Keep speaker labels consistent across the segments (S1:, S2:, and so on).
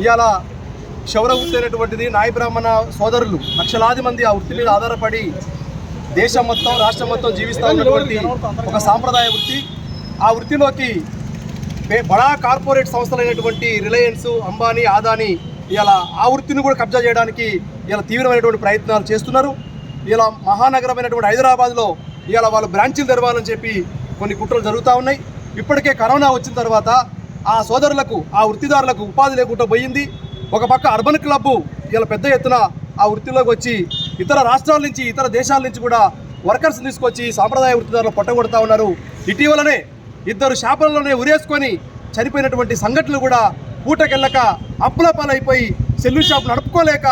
S1: ఇవాళ క్షౌర వృత్తి అనేటువంటిది నాయ బ్రాహ్మణ సోదరులు లక్షలాది మంది ఆ వృత్తి మీద ఆధారపడి దేశం మొత్తం రాష్ట్రం మొత్తం జీవిస్తూ ఉన్నటువంటి ఒక సాంప్రదాయ వృత్తి. ఆ వృత్తిలోకి బడా కార్పొరేట్ సంస్థలైనటువంటి రిలయన్స్ అంబానీ ఆదాని ఇలా ఆ వృత్తిని కూడా కబ్జా చేయడానికి ఇలా తీవ్రమైనటువంటి ప్రయత్నాలు చేస్తున్నారు. ఇలా మహానగరమైనటువంటి హైదరాబాద్లో ఇలా వాళ్ళు బ్రాంచీలు తెరవాలని చెప్పి కొన్ని కుట్రలు జరుగుతూ ఉన్నాయి. ఇప్పటికే కరోనా వచ్చిన తర్వాత ఆ సోదరులకు ఆ వృత్తిదారులకు ఉపాధి లేకుండా పోయింది. ఒక పక్క అర్బన్ క్లబ్ ఇలా పెద్ద ఎత్తున ఆ వృత్తిలోకి వచ్చి ఇతర రాష్ట్రాల నుంచి ఇతర దేశాల నుంచి కూడా వర్కర్స్ తీసుకొచ్చి సాంప్రదాయ వృత్తిదారులు పట్టగొడతా ఉన్నారు. ఇటీవలనే ఇద్దరు షాపులలోనే ఉరేసుకొని చనిపోయినటువంటి సంఘటనలు కూడా పూటకెళ్ళక అప్పుల పాలైపోయి సెల్లు షాప్ నడుపుకోలేక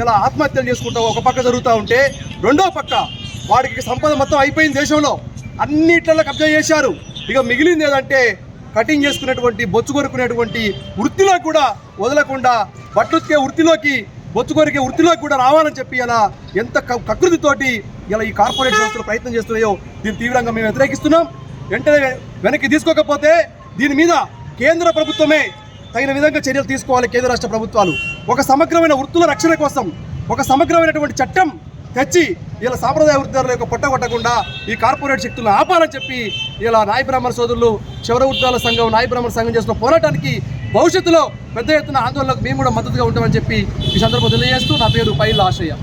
S1: ఇలా ఆత్మహత్యలు చేసుకుంటూ ఒక పక్క జరుగుతూ ఉంటే రెండో పక్క వాడికి సంపద మొత్తం అయిపోయింది దేశంలో. అన్నిట్లలో కబ్జా చేశారు. ఇక మిగిలింది ఏదంటే కటింగ్ చేసుకునేటువంటి బొచ్చు కొరుకునేటువంటి వృత్తిలో కూడా వదలకుండా బట్లుతికే వృత్తిలోకి బొచ్చు కొరికే వృత్తిలోకి కూడా రావాలని చెప్పి ఇలా ఎంత కకృతితోటి ఇలా ఈ కార్పొరేట్ సంస్థలు ప్రయత్నం చేస్తున్నాయో దీన్ని తీవ్రంగా మేము వ్యతిరేకిస్తున్నాం. వెంటనే వెనక్కి తీసుకోకపోతే దీని మీద కేంద్ర ప్రభుత్వమే తగిన విధంగా చర్యలు తీసుకోవాలి కేంద్ర రాష్ట్ర ప్రభుత్వాలు. ఒక సమగ్రమైన వృత్తుల రక్షణ కోసం ఒక సమగ్రమైనటువంటి చట్టం తెచ్చి ఇలా సాంప్రదాయ వృత్తిదారుల యొక్క పొట్ట కొట్టకుండా ఈ కార్పొరేట్ శక్తులను ఆపాలని చెప్పి ఇలా నాయ బ్రాహ్మణ సోదరులు శివర వృత్తాల సంఘం నాయ బ్రాహ్మణ సంఘం చేసిన పోరాటానికి భవిష్యత్తులో పెద్ద ఎత్తున ఆందోళనకు మేము కూడా మద్దతుగా ఉంటామని చెప్పి ఈ సందర్భంగా తెలియజేస్తూ నా పేరు పైల ఆశయ్య.